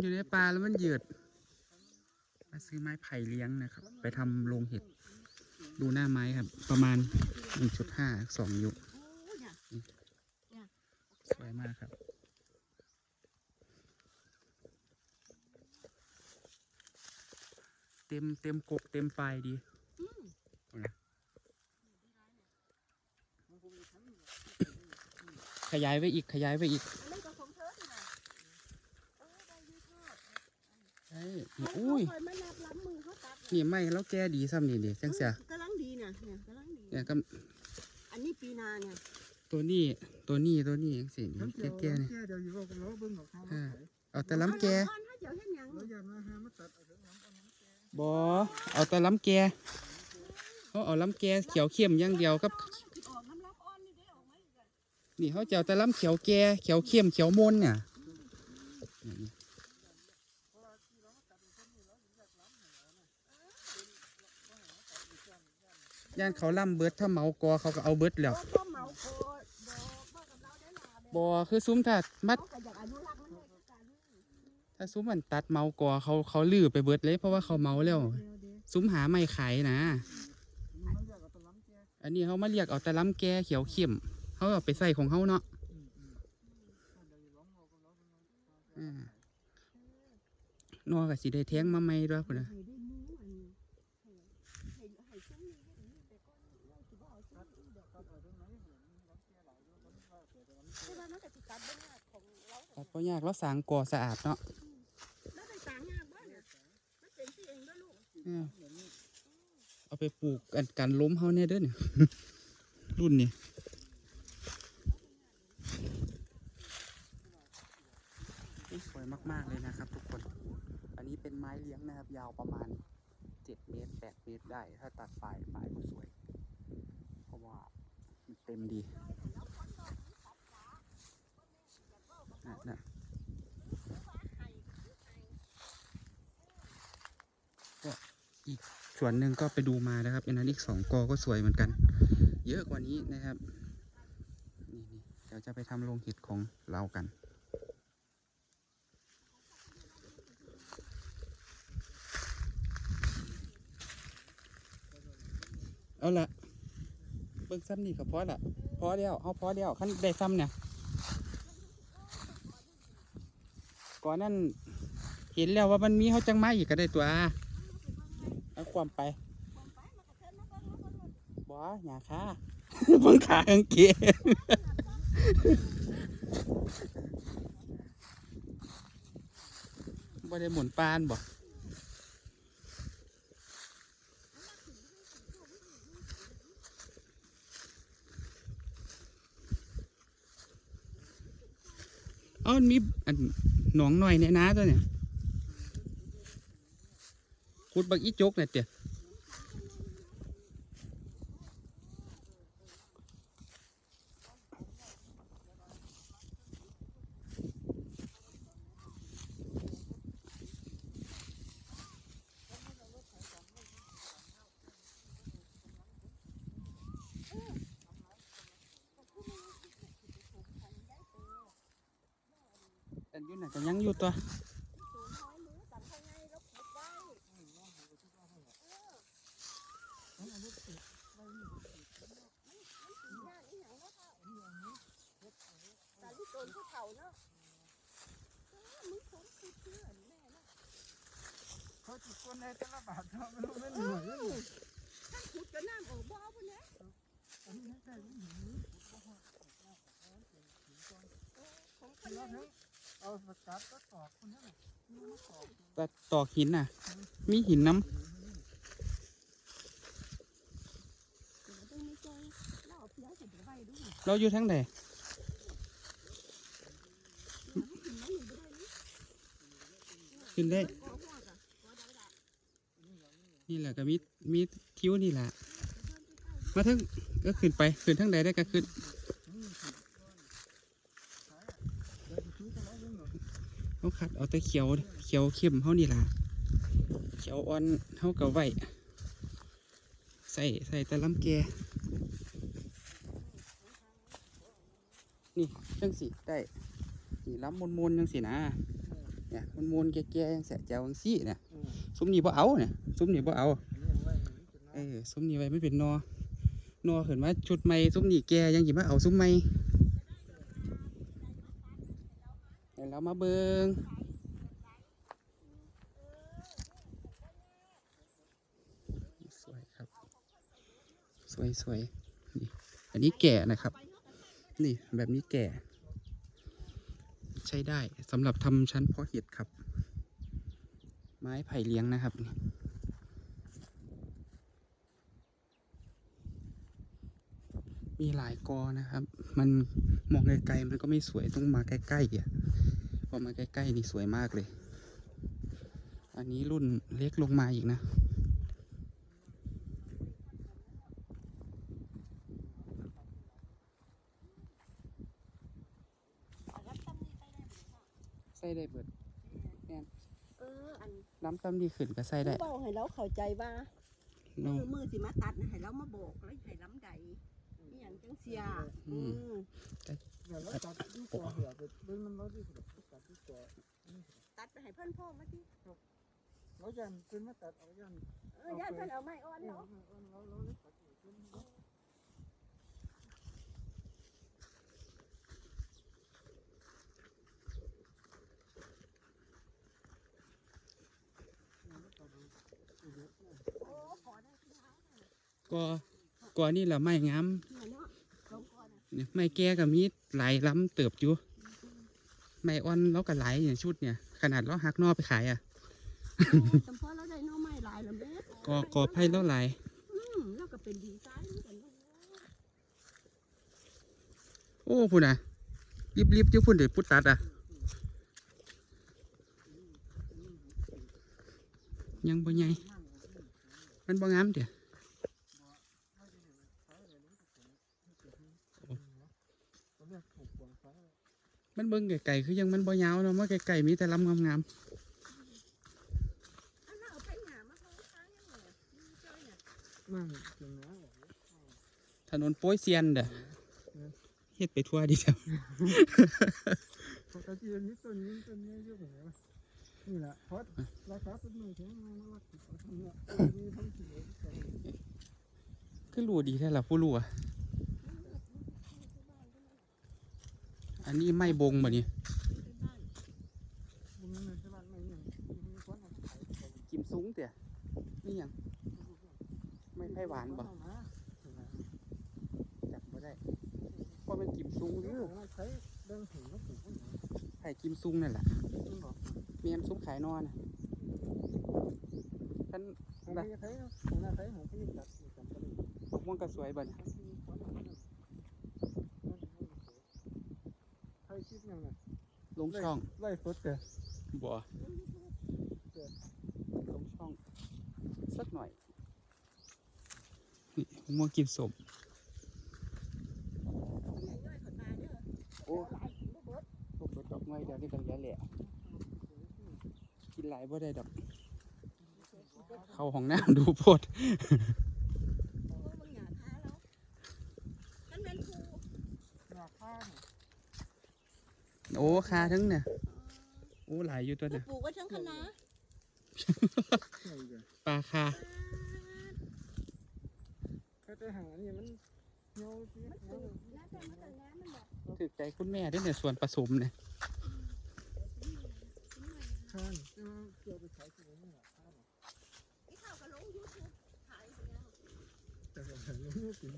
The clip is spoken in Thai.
อยู่ในป่าแล้วมันเหยืดมาซื้อไม้ไผ่เลี้ยงนะครับ ไปทำโรงเห็ด ดูหน้าไม้ครับ ประมาณ 1.5 2ยุสวยมากครับเต็มเต็มกกเต็มปลายดีขยายไปอีกขยายไปอีก อันนี้ก็ของเธอสินะเออได้อยี่ห้อ ใช่เนี่ย อุ้ยคอยมานับล้ำมือเขาตัดนี่ไม่แล้วแกดีซ้ำนี่ดิจังเสียกำลังดีเนี่ยเนี่ยกำลังดีเนี่ยก็อันนี้ปีนาเนี่ยตัวนี้ตัวนี้ตัวนี้จังสิน้ำแกเกี่ยวแกๆนี่น้ำเกี่ยวเดี๋ยวอยู่กับเราเบิ่งของเขาอ่าเอาแต่ล้ำแกเอาน้ำอ่อนถ้าเดี๋ยวเห็นหยังเราอยากมาหามาตัดเอาเถอะน้ำเอาน้ำแกบอเอาแต่ล้ำแกเขาเอาล้ำแกเขียวเข้มอย่างเดียวกับออกน้ำรับอ่อนนี่ได้ออกไหมอีกอะนี่เขาจะเอาแต่ล้ำเขียวแกเขียวเข้มเขียวมนเนี่ย ย่านเขาล่ำเบิดถ้าเมากอเขาก็เอาเบิดแล้วบ่บ่เมาโคดบ่บ่กับเราได้หนาบอคือซุ้มถ้ามัดเขาก็อยากอนุรักษ์มันไว้คือกันถ้าซุ้มมันตัดเมากอเขาเขาลื้อไปเบิดเลย เพราะว่าเขาเมาแล้ว เดี๋ยวเดี๋ยวซุ้มหาไม่ขายนะเราอยากเอาแตะล้ำแกอันนี้เขามาเรียกเอาแต่ล้ำแกเขียวเข้มเขาเอาไปใส่ของเขาเนาะอืมอืมเดี๋ยวอยู่ล้อมเอากับเราเบิ่งเอาอ่านอกับสีได้แท้งมาใหม่ด้วยพุ่นนะให้ได้ แต่ล้ำแกแต่ว่ามันก็สิตัดบ่ยากของเราตัดเพราะยากแล้วสางกอสะอาดเนาะแล้วได้สางยากบ่เนี่ยมันเป็นที่เองเด้อลูกอ่าเอาไปปลูกกันกันล้มเขาเนี่ยเด้อเนี่ยรุ่นนี้นี่สวยมาก ๆ เลยนะครับทุกคน อันนี้เป็นไม้เลี้ยงนะครับ ยาวประมาณ 7 เมตร 8 เมตรได้ ถ้าตัดปลายปลายก็สวย เพราะว่ามันเต็มดี นะก็อีกส่วนหนึ่งก็ไปดูมานะครับอันนั้นอีกสองกอก็สวยเหมือนกัน เยอะกว่านี้นะครับนี่นี่เดี๋ยวจะไปทำโรงเห็ดของเรากันเอาละเบิ่งซ้ำนี่ก็พอละพอเดียวเอาพอเดียวขั้นได้ซ้ำเนี่ย ก่อนนั้นเห็นแล้วว่ามันมีเขาจังไมาอีกก็ได้ตัวเอาความไปบ่หยาค่าเบิ่งขากางเกงบ่ได้หมุนปานบ่เอ้ามันมีอัน หนองหน่อยเนี่ยนะตัวเนี่ยขุดบักอีจกเนี่ยเตี่ย อันอยุ่น่ะก็ยังอยู่ตัวแต่ลูกโดนผู้เฒ่าเนาะเผมคือเขาจิกคนในต่ละบาทเขาไม่รู้ไม่เหนื่อยเลยถ้าขุดก็น้ำออกบ่อพุ่นแหละอันนี้ใกล้ๆหินนี้ของคนแล้วนี้ทั้ง ตัดตอกตอกหินน่ะ มีหินน้ำเราอยู่ทั้งไหนขึ้นได้ นี่แหละก็มีมีทิ้วนี่แหละ มาทั้งก็ขึ้นไป ขึ้นทั้งใดได้ก็ขึ้น เดี๋ยวจะชูกันแล้วเรื่องหน่อย เขาขัดเอาแต่เขียวเขียวเข้มเขานี่ล่ะเขียวอ่อนเขาก็ไว้ใส่ใส่แต่ลำแกนี่จังสิได้นี่ลำมนๆจังสินะเนี่ยมนมูลแก่ๆยังแสะแจวจังซี่เนี่ยซุ้มนี่บ่เอาเนี่ยซุ้มนี่บ่เอาเอนั้นอซุ้มนี่ไว้ไม่เป็นนอนอขึ้นมาชุดใหม่ซุ้มนี่แกยังสิมาเอาซุ้มใหม่ เดี๋ยวเรามาเบิงสวยครับ สวยสวยนี่ อันนี้แก่นะครับ นี่แบบนี้แก่ ใช้ได้สำหรับทำชั้นเพาะเห็ดครับ ไม้ไผ่เลี้ยงนะครับ มีหลายกอนะครับ มันมองไกลๆมันก็ไม่สวยต้องมาใกล้ๆอะพอมาใกล้ๆนี่สวยมากเลย อันนี้รุ่นเล็กลงมาอีกนะ ใส่ได้เบิดเอออันน้ำซ้ำดีขึ้นก็ใส่ได้เบาให้เราเข้าใจว่าเนาะมือมือสิมาตัดน่ะให้เรามาโบกแล้วให้ล้ำใด นี่อย่างจังเสียอืมอืมเดี๋ยวเราตัดที่ตัวเดี๋ยวไปเบิ่งมันเราที่สุดตัดที่ตัวตัดไปให้เพิ่นพ่อมาที่เราจะเป็นมาตัดเอายันเออย่านเพิ่นเอาไม้อ่อนเราเนาะเราเราเลยตัดอยู่เป็นเราโอ้ขอได้ที่เท้าก็ก็นี่แหละไม้งาม ไม้แก่ก็มีหลายล้ำเติบอยู่ไม้อ่อนเราก็หลายอย่างชุดเนี่ย ขนาดเราหักนอไปขายอะโอ้จำเพาะเราได้หน้อไม้หลายแล้วแม่ก็ก็ไผ่เราหลายอืมแล้วก็เป็นดีไซน์เหมือนกันเนาะโอ้พุ่นอะรีบรีบๆอยู่พุ่นเดี๋ยวพุดตัดอะยังบ่ใหญ่มันบ่งามเดี๋ยว เราเรียกถูกกวางฟ้า มันเบิ่งไกลๆคือยังมันบ่ยาวเนาะมาไกลๆมีแต่ลำงามอันนั้นเอาไปหามาเขาค้างยังไงอืมจ้อยน่ะนั่งกินน้ๆถนนโป้ยเซียนเด้อเฮ็ดไปทั่วดีจ้ะำปกติอันนี้ต้นนี้ต้นนี้เยอะกว่านี้นี่แหละเพราะราคาต้นไม้แพงมากรักเอาทำเนี่ยมีทั้งสิ่งเลยคือรู้ดีแท้ล่ะผู้รู้อะ อันนี้ไม้บงบ่นี่เป็นบ้านบุญในตลาดไม่ยังมีคนเอาขายกิมซุ้งเตี่ยนี่หยังไม่ไผ่หวานบ่จับบ่ได้เพราะมันกิมซุ้งหรือใช้เดินถึงก็ถึงคนไหนไผ่กิมซุ้งนั่นแหละต้องบอกเมียนซุ้มขายนอนน่ะท่านผมไม่ใช้ผมไม่ใช้ผมพี่จัดจัดกันเลยปกม่วงก็สวยบ่นี่ใครคิดยังไงลงช่องไล่ฟดแต่บ่ลงช่อง สักหน่อยนี่ปกม่วงกินสมใหญ่ย่อยเขาตาเด้อโอ้หลายกินบ่เบิดพวกรถดอกไม้เดี๋ยวนี้กันเหลือแหละกินหลายบ่ได้ดอกเข้าห้องน้ำดูโพดโอ้มึงอย่าท้าเราท่านเป็นครูหน้าข้าง โอ้คาทั้งเนี่ยโอ้หลายอยู่ตัวเนี่ยปลูกไว้ทั้งคณะใช่เลยปลาคาแค่แต่หางนี่มันเงาที่มันปเงาลูกแล้วแต่มันแต่งงานมันบอกถึกใจคุณแม่ด้วยเนี่ยส่วนผสมเนี่ยข้างที่มันเกี่ยวไปขายที่นี่แหละข้างไอ้ข้าวก็ลงยูทูบขายอย่างเงี้ยแต่ก็ไม่รู้จริง